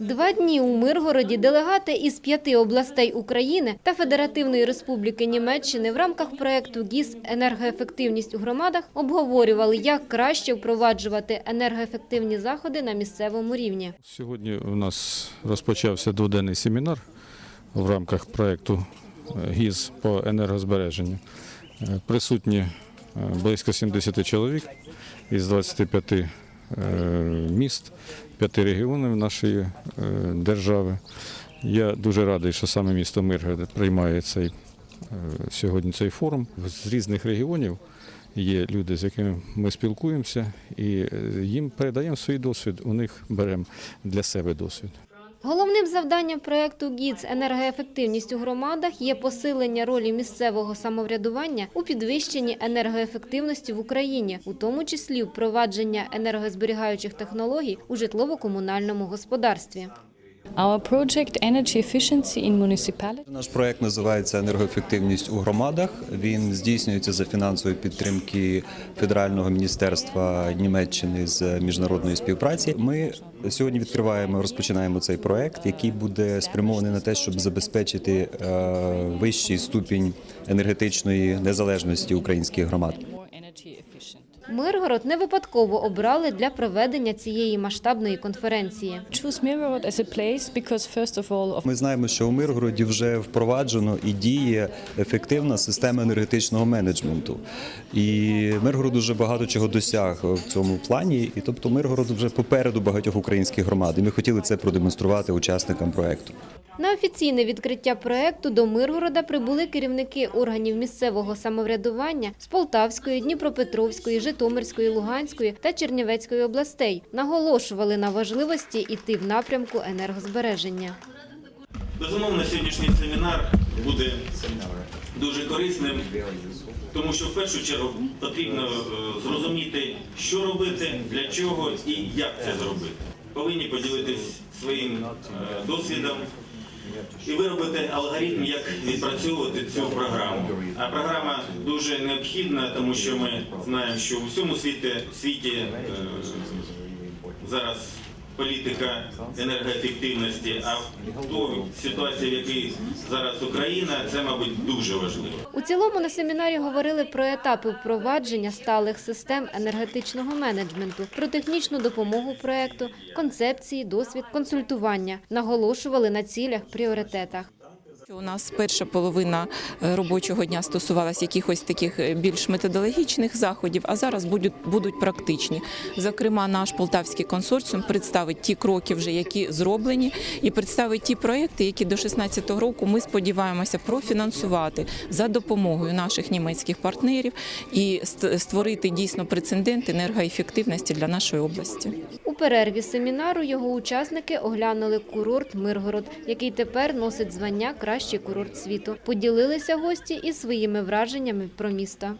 Два дні у Миргороді делегати із п'яти областей України та Федеративної Республіки Німеччини в рамках проекту ГІС «Енергоефективність у громадах» обговорювали, як краще впроваджувати енергоефективні заходи на місцевому рівні. Сьогодні у нас розпочався дводенний семінар в рамках проєкту е, ГІЗ по енергозбереженню. Е, Присутні е, близько 70 чоловік із 25 е, міст, п'яти регіонів нашої е, держави. Я дуже радий, що саме місто Миргород приймає цей, е, сьогодні цей форум. З різних регіонів є люди, з якими ми спілкуємося, і е, їм передаємо свій досвід, у них беремо для себе досвід. Головним завданням проекту ГІЦ «Енергоефективність у громадах» є посилення ролі місцевого самоврядування у підвищенні енергоефективності в Україні, у тому числі впровадження енергозберігаючих технологій у житлово-комунальному господарстві. Our project Energy Efficiency in Municipality Наш проект називається енергоефективність у громадах. Він здійснюється за фінансової підтримки Федерального міністерства Німеччини з міжнародної співпраці. Ми сьогодні відкриваємо, розпочинаємо цей проект, який буде спрямований на те, щоб забезпечити е, вищий ступінь енергетичної незалежності українських громад. Миргород не випадково обрали для проведення цієї масштабної конференції. Ми знаємо, що у Миргороді вже впроваджено і діє ефективна система енергетичного менеджменту. І Миргород дуже багато чого досяг в цьому плані. І тобто Миргород вже попереду багатьох українських громад. І ми хотіли це продемонструвати учасникам проекту. На офіційне відкриття проекту до Миргорода прибули керівники органів місцевого самоврядування з Полтавської, Дніпропетровської, Житомирської, Луганської та Чернівецької областей. Наголошували на важливості йти в напрямку енергозбереження. Безумовно, сьогоднішній семінар буде дуже корисним, тому що в першу чергу потрібно е, зрозуміти, що робити, для чого і як це зробити. Повинні поділитись своїм е, досвідом і виробити алгоритм, як відпрацьовувати цю програму. А програма дуже необхідна, тому що ми знаємо, що у всьому світі, світі е, зараз політика енергоефективності, а в ту ситуацію, в якій зараз Україна, це, мабуть, дуже важливо. У цілому на семінарі говорили про етапи впровадження сталих систем енергетичного менеджменту, про технічну допомогу проекту, концепції, досвід, консультування. Наголошували на цілях, пріоритетах. У нас перша половина е, робочого дня стосувалася якихось таких е, більш методологічних заходів, а зараз будуть, будуть практичні. Зокрема, наш полтавський консорціум представить ті кроки, вже які зроблені, і представить ті проекти, які до 2016 року ми сподіваємося профінансувати за допомогою наших німецьких партнерів і створити дійсно прецедент енергоефективності для нашої області. Перерві семінару його учасники оглянули курорт Миргород, який тепер носить звання Кращий курорт світу. Поділилися гості і своїми враженнями про місто.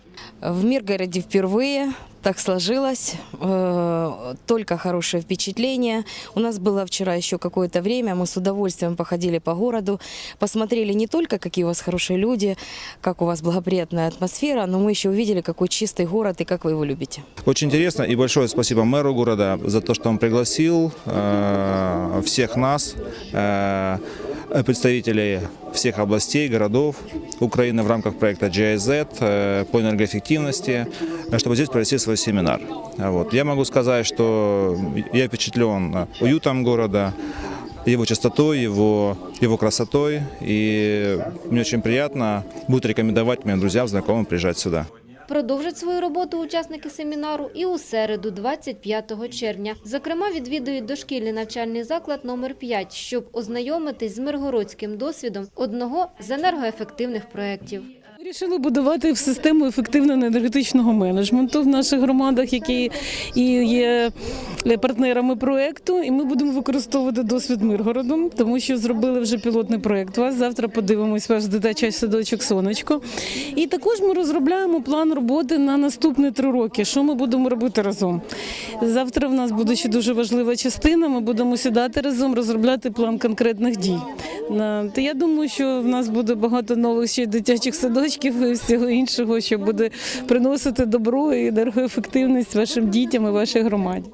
В Миргороді впервые так сложилось. Э, Только хорошее впечатление. У нас было вчера еще какое-то время. Мы с удовольствием походили по городу. Посмотрели не только, какие у вас хорошие люди, как у вас благоприятная атмосфера, но мы еще увидели, какой чистый город и как вы его любите. Очень интересно и большое спасибо мэру города за то, что он пригласил э, всех нас, э, представителей всех областей, городов Украины в рамках проекта GIZ э, по энергоэффективности, э, чтобы здесь провести свой семинар. Вот. Я могу сказать, что я впечатлен э, уютом города, его чистотой, его, его красотой. И мне очень приятно будет рекомендовать моим друзьям, знакомым приезжать сюда. Продовжать свою роботу учасники семінару і у середу, 25 червня. Зокрема, відвідують дошкільний навчальний заклад номер 5, щоб ознайомитись з миргородським досвідом одного з енергоефективних проєктів. Вирішили будувати в систему ефективного енергетичного менеджменту в наших громадах, які і є партнерами проекту. І ми будемо використовувати досвід Миргороду, тому що зробили вже пілотний проект. Вас завтра подивимось ваш дитячий садочок сонечко. І також ми розробляємо план роботи на наступні три роки. Що ми будемо робити разом? Завтра в нас буде ще дуже важлива частина. Ми будемо сідати разом, розробляти план конкретних дій. Я думаю, що в нас буде багато нових ще дитячих садочків і всього іншого, що буде приносити добро і енергоефективність вашим дітям і вашій громаді.